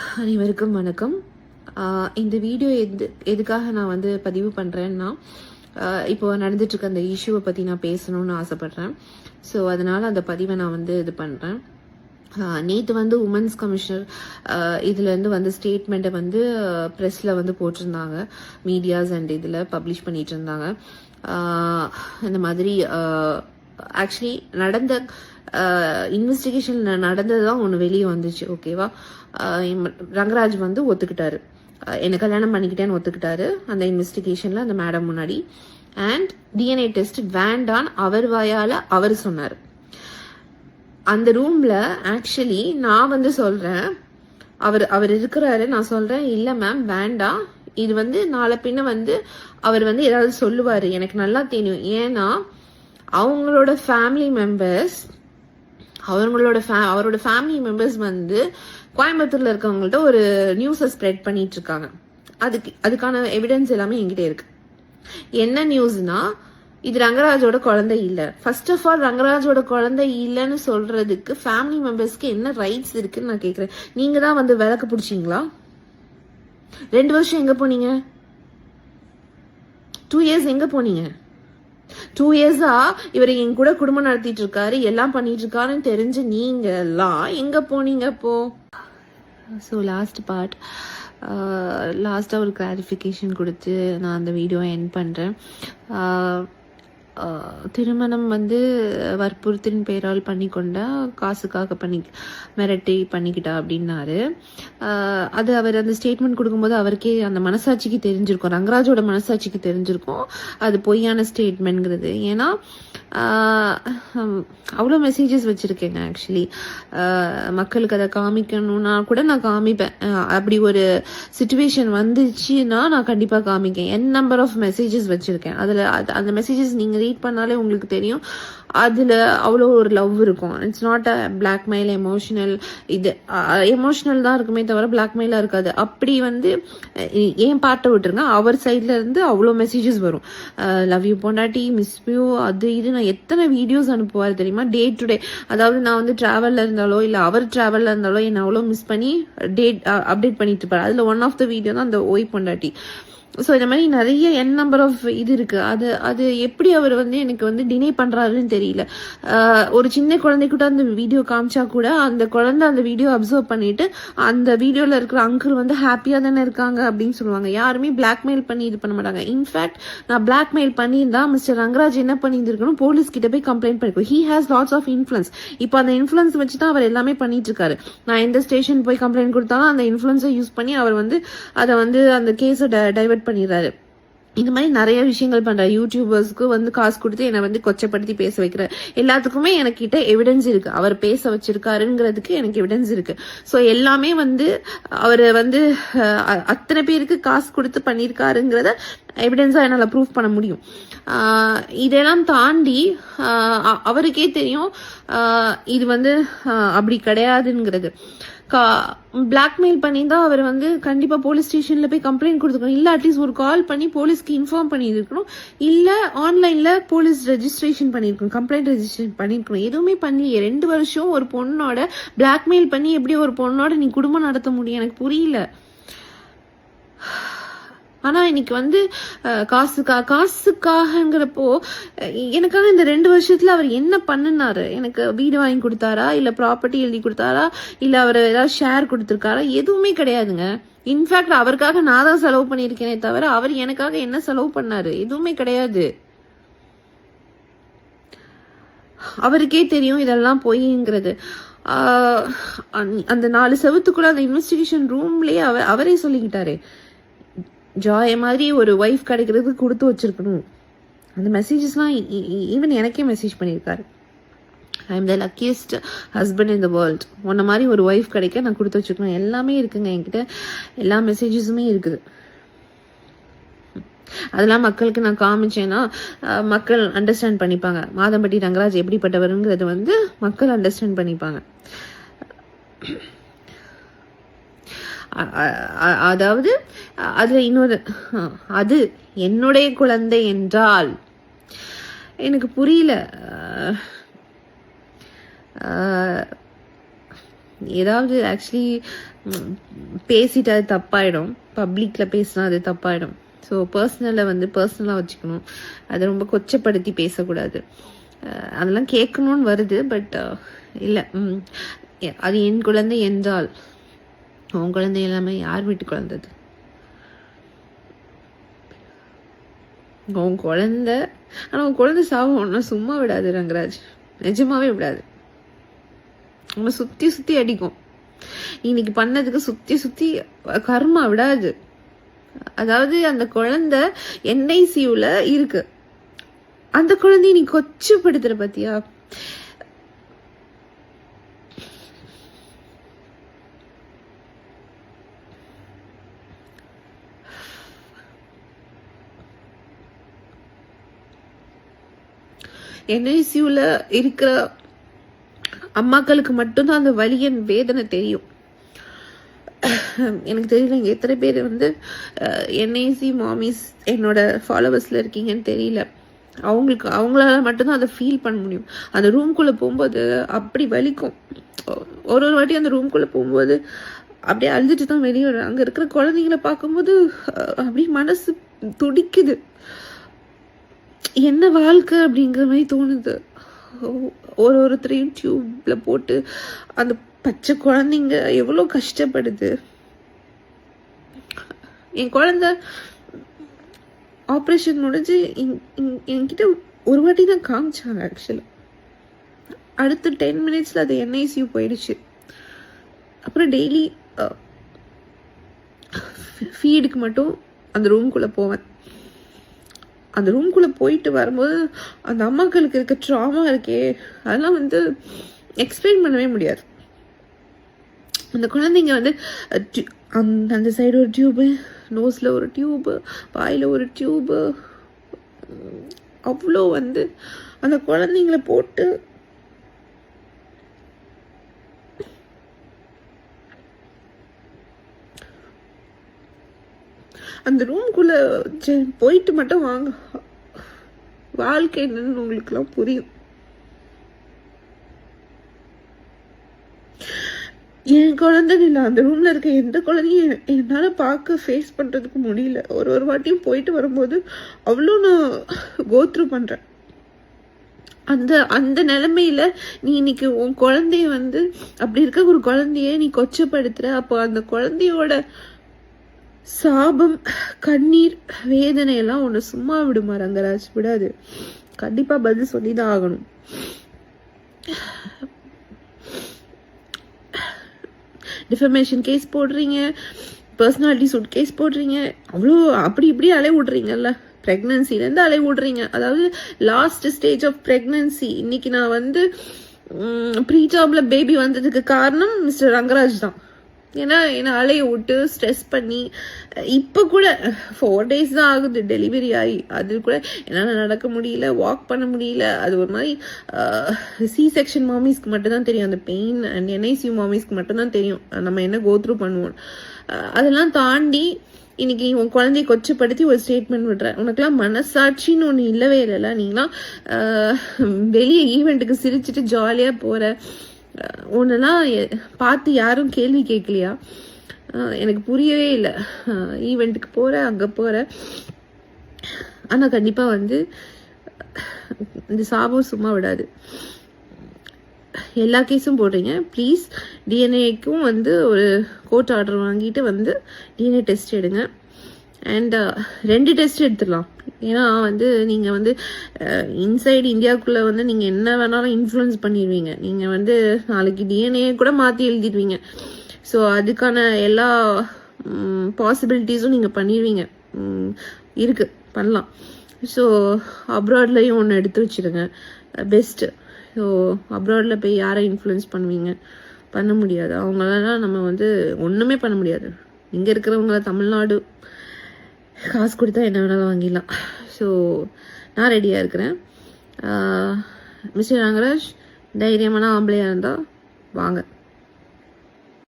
அனைவருக்கும் வணக்கம். இந்த வீடியோ எது எதுக்காக நான் வந்து பதிவு பண்ணுறேன்னா இப்போ நடந்துட்டு இருக்க அந்த இஷ்யூவை பற்றி நான் பேசணும்னு ஆசைப்பட்றேன். ஸோ அதனால அந்த பதிவை நான் வந்து இது பண்ணுறேன் நேற்று வந்து உமன்ஸ் கமிஷனர் இதுலேருந்து வந்து ஸ்டேட்மெண்ட்டை வந்து ப்ரெஸ்ஸில் வந்து போட்டிருந்தாங்க. மீடியாஸ் அண்ட் இதில் பப்ளிஷ் பண்ணிட்டு இருந்தாங்க இந்த மாதிரி ஆக்சுவலி நடந்த இன்வெஸ்டிகேஷன் நடந்தது தான் ஒன்று வெளியே வந்துச்சு ஓகேவா ரங்கராஜ் வந்து ஒத்துக்கிட்டாரு. என்னை கல்யாணம் பண்ணிக்கிட்டேன்னு ஒத்துக்கிட்டாரு. அந்த இன்வெஸ்டிகேஷனில் அந்த மேடம் முன்னாடி. அண்ட் டிஎன்ஏ டெஸ்ட் வேண்டான் அவர் வாயால் அவர் சொன்னார். அந்த ரூம்ல ஆக்சுவலி நான் வந்து சொல்றேன். அவர் அவர் இருக்கிறாரு. நான் சொல்றேன் இல்ல மேம் வேண்டாம். இது வந்து நாளை பின்ன வந்து அவர் வந்து ஏதாவது சொல்லுவாரு. எனக்கு நல்லா தெரியும். ஏன்னா அவங்களோட ஃபேமிலி மெம்பர்ஸ் அவங்களோட ஃபே அவரோட ஃபேமிலி மெம்பர்ஸ் வந்து கோயம்புத்தூர்ல இருக்கவங்கள்ட்ட ஒரு நியூஸை ஸ்ப்ரெட் பண்ணிட்டு இருக்காங்க அதுக்கு அதுக்கான எவிடன்ஸ் எல்லாமே என்கிட்ட இருக்கு. என்ன நியூஸ்னா இது ரங்கராஜோட குழந்தை இல்ல. ஃபர்ஸ்ட் ஆஃப் ஆல் ரங்கராஜோட குழந்தை இல்லைன்னு சொல்றதுக்கு ஃபேமிலி மெம்பர்ஸ்க்கு என்ன ரைட்ஸ் இருக்குன்னு நான் கேக்குறேன். நீங்க தான் வந்து விளக்கு பிடிச்சிங்களா? ரெண்டு வருஷம் எங்க போனீங்க? டூ இயர்ஸ் எங்க போனீங்க? டூ இயர்ஸா இவர் என் கூட குடும்பம் நடத்திட்டு இருக்காரு எல்லாம் பண்ணிட்டு இருக்காருன்னு தெரிஞ்சு நீங்க எல்லாம் எங்க போனீங்க அப்போ? ஸோ லாஸ்ட் பார்ட் லாஸ்ட்டாக ஒரு கிளாரிஃபிகேஷன் கொடுத்து நான் அந்த வீடியோ என் பண்ணுறேன் திருமணம் வந்து வற்புறுத்தின் பெயரால் பண்ணிக்கொண்டா காசுக்காக பண்ணி மிரட்டி பண்ணிக்கிட்டா அப்படின்னாரு. அது அவர் அந்த ஸ்டேட்மெண்ட் கொடுக்கும்போது அவருக்கே அந்த மனசாட்சிக்கு தெரிஞ்சிருக்கும். ரங்கராஜோட மனசாட்சிக்கு தெரிஞ்சிருக்கும். அது பொய்யான ஸ்டேட்மெண்ட்ங்கிறது ஏன்னா அவ்வளோ மெசேஜஸ் வச்சுருக்கேங்க ஆக்சுவலி மக்களுக்கு அதை காமிக்கணும்னா கூட நான் காமிப்பேன். அப்படி ஒரு சுச்சுவேஷன் வந்துச்சுன்னா நான் கண்டிப்பாக காமிக்கேன். என் நம்பர் ஆஃப் மெசேஜஸ் வச்சுருக்கேன். அதில் அந்த மெசேஜஸ் நீங்கள் ரீட் பண்ணாலே உங்களுக்கு தெரியும். அதில் அவ்வளோ ஒரு லவ் இருக்கும். It's not a blackmail emotional இது எமோஷனல் தான் இருக்குமே தவிர பிளாக்மெயிலாக இருக்காது. அப்படி வந்து ஏன் பாட்டை விட்டுருங்க? அவர் சைடில் இருந்து அவ்வளோ மெசேஜஸ் வரும். லவ் யூ பொண்டாட்டி மிஸ் யூ அது இது. நான் எத்தனை வீடியோஸ் அனுப்புவார் தெரியுமா? டே டு டே அதாவது நான் வந்து ட்ராவலில் இருந்தாலோ இல்லை அவர் ட்ராவலில் இருந்தாலோ என்னை அவ்வளோ மிஸ் பண்ணி டேட் அப்டேட் பண்ணிட்டு இருப்பார். அதில் ஒன் ஆஃப் த வீடியோ தான் அந்த ஓய் பொண்டாட்டி. ஸோ இந்த மாதிரி நிறைய என் நம்பர் ஆஃப் இது இருக்குது அது அது எப்படி அவர் வந்து எனக்கு வந்து டினை பண்ணுறாருன்னு தெரியல. ஒரு சின்ன குழந்தை கூட அந்த வீடியோ காமிச்சா கூட அந்த குழந்தை அந்த வீடியோ அப்சர்வ் பண்ணிட்டு அந்த வீடியோவில் இருக்கிற அங்கிள் வந்து ஹாப்பியாக தானே இருக்காங்க அப்படின்னு சொல்லுவாங்க. யாருமே பிளாக்மெயில் பண்ணி இது பண்ண மாட்டாங்க. இன்ஃபேக்ட் நான் பிளாக்மெயில் பண்ணியிருந்தா மிஸ்டர் ரங்கராஜ் என்ன பண்ணியிருந்திருக்கணும்? போலீஸ் கிட்ட போய் கம்ப்ளைண்ட் பண்ணிருக்கோம் he has lots of influence இப்போ அந்த இன்ஃப்ளூன்ஸ் வச்சு தான் அவர் எல்லாமே பண்ணிட்டு இருக்காரு நான் எந்த ஸ்டேஷன் போய் கம்ப்ளைண்ட் கொடுத்தாலும் அந்த இன்ஃபுளுன்ஸை யூஸ் பண்ணி அவர் வந்து அதை வந்து அந்த கேஸை டைவர்ட் பண்ணிடுறாரு. இந்த மாதிரி நிறைய விஷயங்கள் பண்ணுறாரு யூடியூபர்ஸ்க்கு வந்து காசு கொடுத்து என்னை வந்து கொச்சப்படுத்தி பேச வைக்கிறார். எல்லாத்துக்குமே எனக்கிட்ட எவிடன்ஸ் இருக்கு. அவர் பேச வச்சிருக்காருங்கிறதுக்கு எனக்கு எவிடன்ஸ் இருக்கு. ஸோ எல்லாமே வந்து அவர் வந்து அத்தனை பேருக்கு காசு கொடுத்து பண்ணியிருக்காருங்கிறத எவிடன்ஸா என்னால் ப்ரூவ் பண்ண முடியும். இதெல்லாம் தாண்டி அ- அவருக்கே தெரியும் இது வந்து அப்படி கிடையாதுங்கிறது. கா பிளாக்மெயில் பண்ணி தான் அவர் வந்து கண்டிப்பாக போலீஸ் ஸ்டேஷனில் போய் கம்ப்ளைண்ட் கொடுத்துக்கணும். இல்லை அட்லீஸ்ட் ஒரு கால் பண்ணி போலீஸ்க்கு இன்ஃபார்ம் பண்ணியிருக்கணும். இல்லை ஆன்லைனில் போலீஸ் ரெஜிஸ்ட்ரேஷன் பண்ணியிருக்கணும் கம்ப்ளைண்ட் ரெஜிஸ்ட்ரேஷன் பண்ணியிருக்கணும். எதுவுமே பண்ணலையே. ரெண்டு வருஷம் ஒரு பொண்ணோட பிளாக்மெயில் பண்ணி எப்படி ஒரு பொண்ணோட நீ குடும்பம் நடத்த முடியும்? எனக்கு புரியல. ஆனால் இன்னைக்கு வந்து காசுக்கா காசுக்காகங்கிறப்போ எனக்காக இந்த ரெண்டு வருஷத்தில் அவர் என்ன பண்ணுனாரு? எனக்கு வீடு வாங்கி கொடுத்தாரா? இல்லை ப்ராப்பர்ட்டி எழுதி கொடுத்தாரா? இல்லை அவர் ஏதாவது ஷேர் கொடுத்துருக்காரா? எதுவுமே கிடையாதுங்க. இன்ஃபேக்ட் அவருக்காக நான் தான் செலவு பண்ணியிருக்கேனே தவிர அவர் எனக்காக என்ன செலவு பண்ணாரு? எதுவுமே கிடையாது. அவருக்கே தெரியும் இதெல்லாம் பொய்ங்கிறது. அந்த- நாலு செவத்துக்குள்ள அந்த இன்வெஸ்டிகேஷன் ரூம்லயே அவர் அவரே சொல்லிக்கிட்டாரு. ஜாய் மாதிரி ஒரு ஒய்ஃப் கிடைக்கிறதுக்கு கொடுத்து வச்சிருக்கணும். அந்த மெசேஜஸ்லாம் ஈவன் e- e- e- எனக்கே மெசேஜ் பண்ணியிருக்காரு. I am the luckiest husband in the world உன்ன மாதிரி ஒரு ஒய்ஃப் கிடைக்க நான் கொடுத்து வச்சுருக்கணும். எல்லாமே இருக்குங்க என்கிட்ட. எல்லா மெசேஜஸுமே இருக்குது. அதெல்லாம் மக்களுக்கு நான் காமிச்சேன்னா மக்கள் அண்டர்ஸ்டாண்ட் பண்ணிப்பாங்க. மாதம்பட்டி ரங்கராஜ் எப்படிப்பட்டவருங்கிறது வந்து மக்கள் அண்டர்ஸ்டாண்ட் பண்ணிப்பாங்க. அதாவது அதில் அதுல இன்னொரு அது என்னுடைய குழந்தை என்றால் எனக்கு புரியல. ஏதாவது ஆக்சுவலி பேசிட்டு அது தப்பாயிடும். பப்ளிக்கில் பேசினா அது தப்பாயிடும். ஸோ பர்சனலை வந்து பர்சனலாக வச்சுக்கணும். அதை ரொம்ப கொச்சப்படுத்தி பேசக்கூடாது. அதெல்லாம் கேட்கணும்னு வருது பட் இல்லை. அது என் குழந்தை என்றால் உன் குழந்தை எல்லாமே யார் வீட்டு குழந்தது உன் குழந்தை ஆனால் உன் குழந்தை சாவும் ஒன்றும் சும்மா விடாது ரங்கராஜ். நிஜமாவே விடாது. உன்னை சுற்றி சுற்றி அடிக்கும். இன்னைக்கு பண்ணதுக்கு சுற்றி சுற்றி கர்மா விடாது. அதாவது அந்த குழந்தை என்ஐசியூவில் இருக்கு. அந்த குழந்தைய நீ கொச்சப்படுத்துற பாத்தியா? என்ஐசியூவில் இருக்கிற அம்மாக்களுக்கு மட்டும்தான் அந்த வலியின் வேதனை தெரியும். எனக்கு தெரியல இங்கே எத்தனை பேர் வந்து என்ஐசி மாமிஸ் என்னோட ஃபாலோவர்ஸில் இருக்கீங்கன்னு தெரியல. அவங்களுக்கு அவங்களால மட்டும்தான் அதை ஃபீல் பண்ண முடியும். அந்த ரூம்குள்ளே போகும்போது அப்படி வலிக்கும். ஒரு ஒரு வாட்டி அந்த ரூம்குள்ளே போகும்போது அப்படியே அழுதுட்டு தான் வெளியே வரும் அங்கே இருக்கிற குழந்தைங்கள பார்க்கும்போது அப்படியே மனசு துடிக்குது. என்ன வாழ்க்கை அப்படிங்கிற மாதிரி தோணுது. ஒரு ஒருத்தரையும் டியூப்ல போட்டு அந்த பச்சை குழந்தைங்க எவ்வளோ கஷ்டப்படுது. என் குழந்த ஆப்ரேஷன் முடிஞ்சு என்கிட்ட ஒரு வாட்டி தான் காமிச்சாங்க ஆக்சுவலி அடுத்த டென் மினிட்ஸில் அது என்ஐசியூ போயிடுச்சு. அப்புறம் டெய்லி ஃபீடுக்கு மட்டும் அந்த ரூம்குள்ளே போவேன். அந்த ரூம்குள்ளே போயிட்டு வரும்போது அந்த அம்மாக்களுக்கு இருக்க ட்ராமா இருக்கே. அதெல்லாம் வந்து எக்ஸ்பிளைன் பண்ணவே முடியாது. அந்த குழந்தைங்க வந்து அந்த அந்த சைடு ஒரு டியூபு நோஸில் ஒரு டியூபு வாயில் ஒரு டியூபு அவ்வளோ வந்து அந்த குழந்தைங்கள போட்டு அந்த ரூம்குள்ளே போயிட்டு மட்டும் வாங்க. வாழ்க்கை என்னன்னு உங்களுக்குலாம் புரியும். என் குழந்தைன்னு இல்லை அந்த ரூம்ல இருக்க எந்த குழந்தையும் என்னால் என்னால பார்க்க ஃபேஸ் பண்றதுக்கு முடியல. ஒரு ஒரு வாட்டியும் போயிட்டு வரும்போது அவ்வளோ நான் கோத்ரூ பண்றேன். அந்த அந்த நிலைமையில நீ இன்னைக்கு உன் குழந்தைய வந்து அப்படி இருக்க ஒரு குழந்தைய நீ கொச்சப்படுத்துற. அப்போ அந்த குழந்தையோட சாபம் கண்ணீர் வேதனை எல்லாம் சும்மா விடுமா ரங்கராஜ்? விடாது. கண்டிப்பா பதில் சொல்லிதான் ஆகணும். டிஃபமேஷன் கேஸ் போடுறீங்க. பர்சனாலிட்டி சூட் கேஸ் போடுறீங்க. அவ்வளோ அப்படி இப்படி அலை விடுறீங்கல்ல ப்ரெக்னன்சிலேருந்து அலை விடுறீங்க அதாவது லாஸ்ட் ஸ்டேஜ் ஆஃப் ப்ரெக்னன்சி இன்னைக்கு நான் வந்து ப்ரீ ஜாப்ல பேபி வந்ததுக்கு காரணம் மிஸ்டர் ரங்கராஜ் தான். ஏன்னா என்னை அலைய விட்டு ஸ்ட்ரெஸ் பண்ணி இப்போ கூட ஃபோர் டேஸ் தான் ஆகுது டெலிவரி ஆகி. அது கூட என்னால் நடக்க முடியல வாக் பண்ண முடியல. அது ஒரு மாதிரி சி செக்ஷன் மாமிஸ்க்கு மட்டும்தான் தெரியும். அந்த பெயின் அண்ட் என்ஐசியூ மாமிஸ்க்கு மட்டும்தான் தெரியும். நம்ம என்ன கோத்ரூ பண்ணுவோம். அதெல்லாம் தாண்டி இன்னைக்கு உன் குழந்தைய கொச்சப்படுத்தி ஒரு ஸ்டேட்மெண்ட் விடுற உனக்குலாம் மனசாட்சின்னு ஒன்று இல்லவே இல்லைல்ல. நீங்களாம் வெளியே ஈவெண்ட்டுக்கு சிரிச்சிட்டு ஜாலியாக போகிற உன்னெல்லாம் பார்த்து யாரும் கேள்வி கேட்கலையா? எனக்கு புரியவே இல்லை. ஈவெண்ட்டுக்கு போகிற அங்கே போகிற ஆனால் கண்டிப்பாக வந்து இந்த சாபம் சும்மா விடாது. எல்லா கேஸும் போடுறீங்க. ப்ளீஸ் டிஎன்ஏக்கும் வந்து ஒரு கோர்ட் ஆர்டர் வாங்கிட்டு வந்து டிஎன்ஏ டெஸ்ட் எடுங்க. அண்ட் ரெண்டு டெஸ்ட் எடுத்துடலாம். ஏன்னா வந்து நீங்கள் வந்து இன்சைடு இந்தியாவுக்குள்ளே வந்து நீங்கள் என்ன வேணாலும் இன்ஃப்ளூயன்ஸ் பண்ணிடுவீங்க. நீங்கள் வந்து நாளைக்கு டிஎன்ஏ கூட மாற்றி எழுதிடுவீங்க. ஸோ அதுக்கான எல்லா பாசிபிலிட்டிஸும் நீங்கள் பண்ணிடுவீங்க. இருக்குது இருக்கு. பண்ணலாம். ஸோ அப்ராட்லேயும் ஒன்று எடுத்து வச்சிருங்க. பெஸ்ட்டு ஸோ அப்ராடில் போய் யாரை இன்ஃப்ளூயன்ஸ் பண்ணுவீங்க? பண்ண முடியாது. அவங்களெல்லாம் நம்ம வந்து ஒன்றுமே பண்ண முடியாது. இங்கே இருக்கிறவங்கள தமிழ்நாடு காசு கொடுத்தா என்ன வேணாலும் வாங்கிடலாம். ஸோ நான் ரெடியாக இருக்கிறேன். மிஸ்டர் நாகராஜ் தைரியமான ஆம்பளையாக இருந்தால் வாங்க.